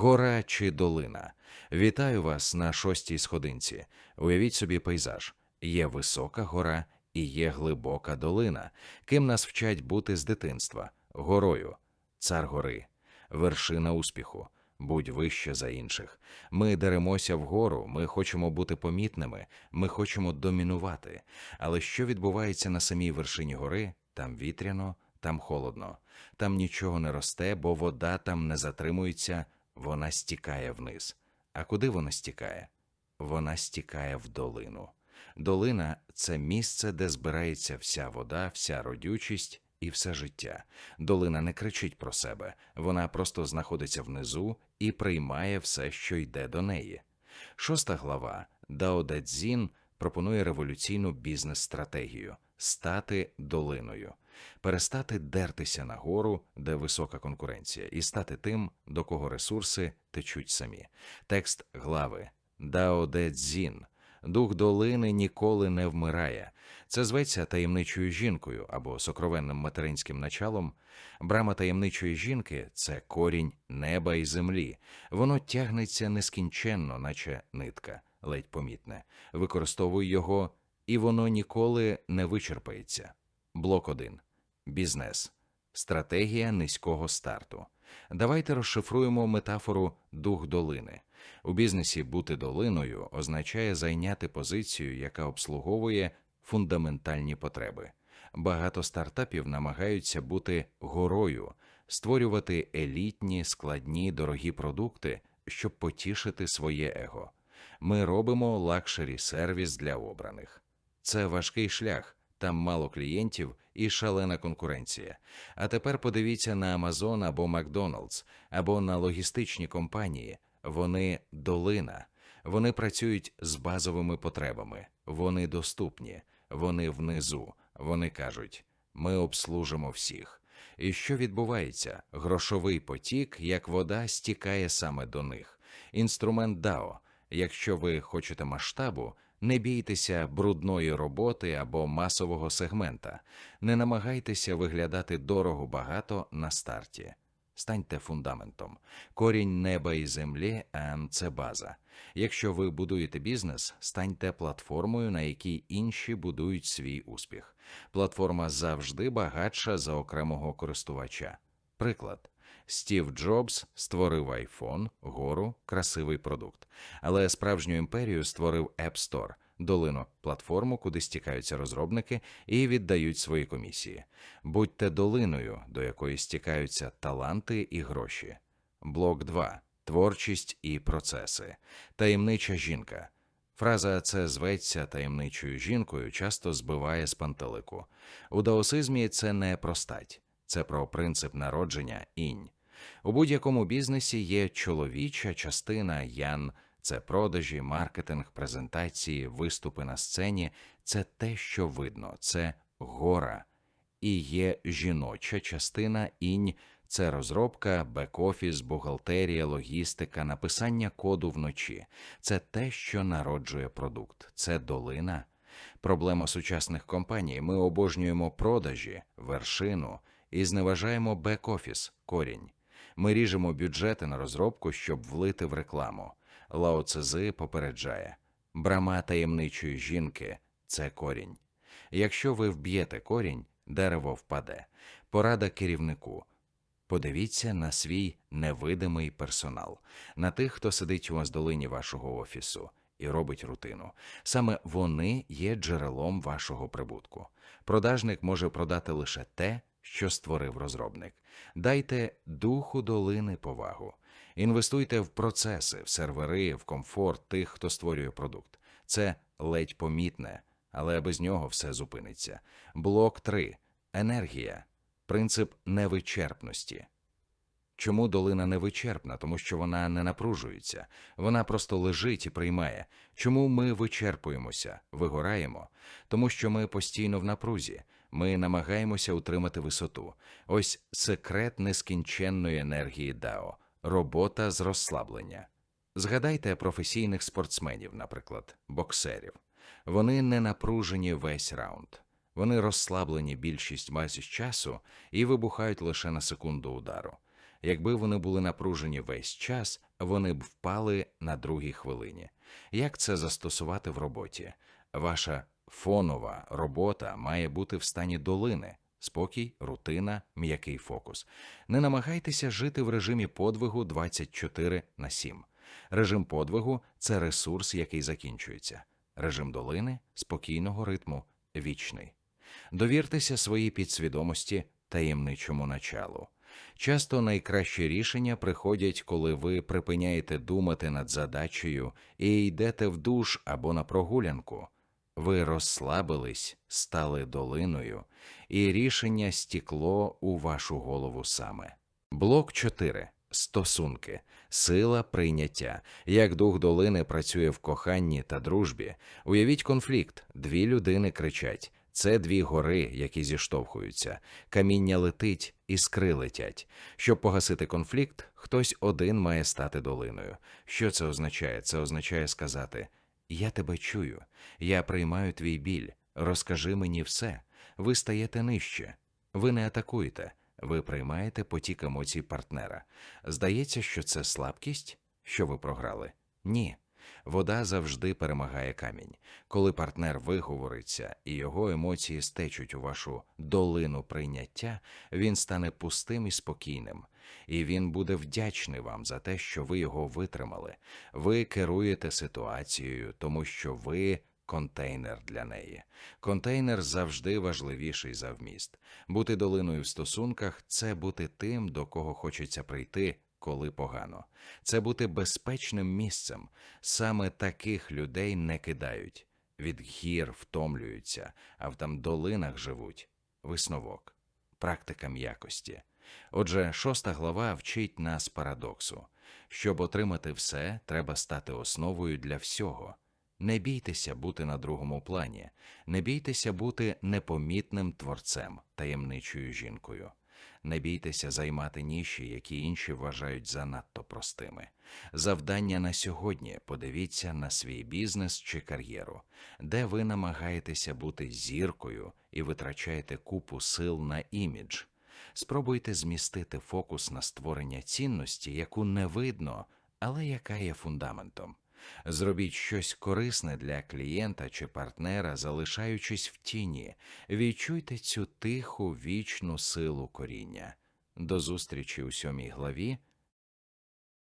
Гора чи долина. Вітаю вас на шостій сходинці. Уявіть собі пейзаж. Є висока гора і є глибока долина. Ким нас вчать бути з дитинства? Горою, цар гори, вершина успіху. Будь вище за інших. Ми деремося вгору, ми хочемо бути помітними, ми хочемо домінувати. Але що відбувається на самій вершині гори? Там вітряно, там холодно, там нічого не росте, бо вода там не затримується, вона стікає вниз. А куди вона стікає? Вона стікає в долину. Долина це місце, де збирається вся вода, вся родючість і все життя. Долина не кричить про себе, вона просто знаходиться внизу і приймає все, що йде до неї. Шоста глава Дао Де Цзін пропонує революційну бізнес-стратегію стати долиною, перестати дертися нагору, де висока конкуренція, і стати тим, до кого ресурси течуть самі. Текст глави Дао Де Цзін Дух долини ніколи не вмирає. Це зветься таємничою жінкою або сокровенним материнським началом. Брама таємничої жінки це корінь неба і землі. Воно тягнеться нескінченно, наче нитка, ледь помітне. Використовуй його, і воно ніколи не вичерпається. Блок 1. Бізнес. Стратегія низького старту. Давайте розшифруємо метафору дух долини. У бізнесі бути долиною означає зайняти позицію, яка обслуговує фундаментальні потреби. Багато стартапів намагаються бути горою, створювати елітні, складні, дорогі продукти, щоб потішити своє его. Ми робимо лакшері сервіс для обраних. Це важкий шлях, там мало клієнтів і шалена конкуренція. А тепер подивіться на Amazon або Макдоналдс, або на логістичні компанії. Вони долина, вони працюють з базовими потребами, вони доступні, вони внизу. Вони кажуть: ми обслужимо всіх. І що відбувається? Грошовий потік, як вода, стікає саме до них. Інструмент DAO. Якщо ви хочете масштабу, не бійтеся брудної роботи або масового сегмента, не намагайтеся виглядати дорого багато на старті. Станьте фундаментом. Корінь неба і землі ем, це база. Якщо ви будуєте бізнес, станьте платформою, на якій інші будують свій успіх. Платформа завжди багатша за окремого користувача. Приклад. Стів Джобс створив iPhone, гору, красивий продукт, але справжню імперію створив App Store, долину, платформу, куди стікаються розробники і віддають свої комісії. Будьте долиною, до якої стікаються таланти і гроші. Блок 2. Творчість і процеси. Таємнича жінка. Фраза це зветься таємничою жінкою часто збиває з пантелику. У даосизмі це не про стать, це про принцип народження інь. У будь-якому бізнесі є чоловіча частина ян, це продажі, маркетинг, презентації, виступи на сцені, це те, що видно, це гора. І є жіноча частина інь, це розробка, бек-офіс, бухгалтерія, логістика, написання коду вночі. Це те, що народжує продукт, це долина. Проблема сучасних компаній. Ми обожнюємо продажі, вершину і зневажаємо бек-офіс, корінь. Ми ріжемо бюджети на розробку, щоб влити в рекламу. Лао Цзи попереджає брама таємничої жінки це корінь. Якщо ви вб'єте корінь, дерево впаде. Порада керівнику. Подивіться на свій невидимий персонал, на тих, хто сидить у оздолині вашого офісу і робить рутину. Саме вони є джерелом вашого прибутку. Продажник може продати лише те, що створив розробник. Дайте духу долини повагу. Інвестуйте в процеси, в сервери, в комфорт тих, хто створює продукт. Це ледь помітне, але без нього все зупиниться. Блок 3. енергія, принцип невичерпності. Чому долина невичерпна? Тому що вона не напружується, вона просто лежить і приймає. Чому ми вичерпуємося, вигораємо? Тому що ми постійно в напрузі, ми намагаємося утримати висоту. Ось секрет нескінченної енергії Дао робота з розслаблення. Згадайте професійних спортсменів, наприклад, боксерів. Вони не напружені весь раунд. Вони розслаблені більшість масі часу і вибухають лише на секунду удару. Якби вони були напружені весь час, вони б впали на другій хвилині. Як це застосувати в роботі? Ваша фонова робота має бути в стані долини. Спокій, рутина, м'який фокус. Не намагайтеся жити в режимі подвигу 24 на 7. Режим подвигу це ресурс, який закінчується. Режим долини спокійного ритму, вічний. Довіртеся своїй підсвідомості таємничому началу. Часто найкращі рішення приходять, коли ви припиняєте думати над задачею і йдете в душ або на прогулянку. Ви розслабились, стали долиною, і рішення стікло у вашу голову саме. Блок 4. Стосунки, сила прийняття. Як дух долини працює в коханні та дружбі. Уявіть конфлікт. Дві людини кричать. Це дві гори, які зіштовхуються. Каміння летить, іскри летять. Щоб погасити конфлікт, хтось один має стати долиною. Що це означає? Це означає сказати: Я тебе чую, я приймаю твій біль. Розкажи мені все. Ви стаєте нижче. Ви не атакуєте, ви приймаєте потік емоцій партнера. Здається, що це слабкість, що ви програли? Ні. Вода завжди перемагає камінь. Коли партнер виговориться і його емоції стечуть у вашу долину прийняття, він стане пустим і спокійним, і він буде вдячний вам за те, що ви його витримали. Ви керуєте ситуацією, тому що ви контейнер для неї. Контейнер завжди важливіший за вміст. Бути долиною в стосунках це бути тим, до кого хочеться прийти, коли погано. Це бути безпечним місцем. Саме таких людей не кидають. Від гір втомлюються, а в там долинах живуть. Висновок. Практика м'якості. Отже, шоста глава вчить нас парадоксу. Щоб отримати все, треба стати основою для всього. Не бійтеся бути на другому плані, не бійтеся бути непомітним творцем, таємничою жінкою. Не бійтеся займати ніші, які інші вважають занадто простими. Завдання на сьогодні подивіться на свій бізнес чи кар'єру, де ви намагаєтеся бути зіркою і витрачаєте купу сил на імідж. Спробуйте змістити фокус на створення цінності, яку не видно, але яка є фундаментом. Зробіть щось корисне для клієнта чи партнера, залишаючись в тіні. Відчуйте цю тиху вічну силу коріння. До зустрічі у сьомій главі